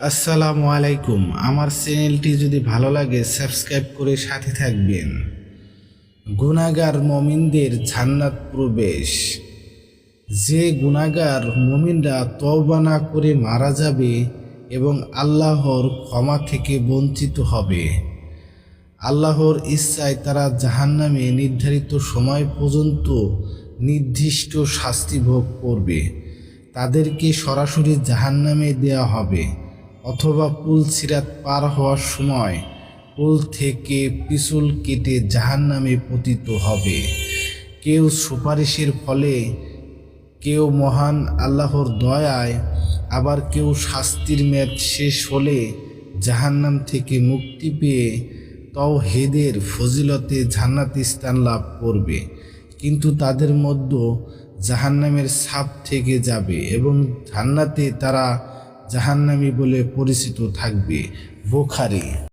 আসসালামু আলাইকুম। আমার চ্যানেলটি যদি ভালো লাগে, সাবস্ক্রাইব করে সাথে থাকবেন। গুনাগার মমিনদের জান্নাত প্রবেশ। যে গুনাগার মমিনরা তওবা না করে মারা যাবে এবং আল্লাহর ক্ষমা থেকে বঞ্চিত হবে। আল্লাহর ইচ্ছায় তারা জাহান্নামে নির্ধারিত সময় পর্যন্ত নির্দিষ্ট শাস্তি ভোগ করবে। তাদেরকে সরাসরি জাহান্নামে দেওয়া হবে। অথবা পুল সিরাত পার হওয়ার সময় পুল থেকে পিছুল কেটে জাহান্নামে পতিত হবে। কেউ সুপারিশের ফলে, কেউ মহান আল্লাহর দয়ায়, আবার কেউ শাস্তির মেয়াদ শেষ হলে জাহান্নাম থেকে মুক্তি পেয়ে তওহেদের ফজিলতে জান্নাতি স্থান লাভ করবে। কিন্তু তাদের মধ্যে জাহান্নামের সাপ থেকে যাবে এবং জান্নাতে তারা জাহান্নামী বলে পরিচিত থাকবে বোখারি।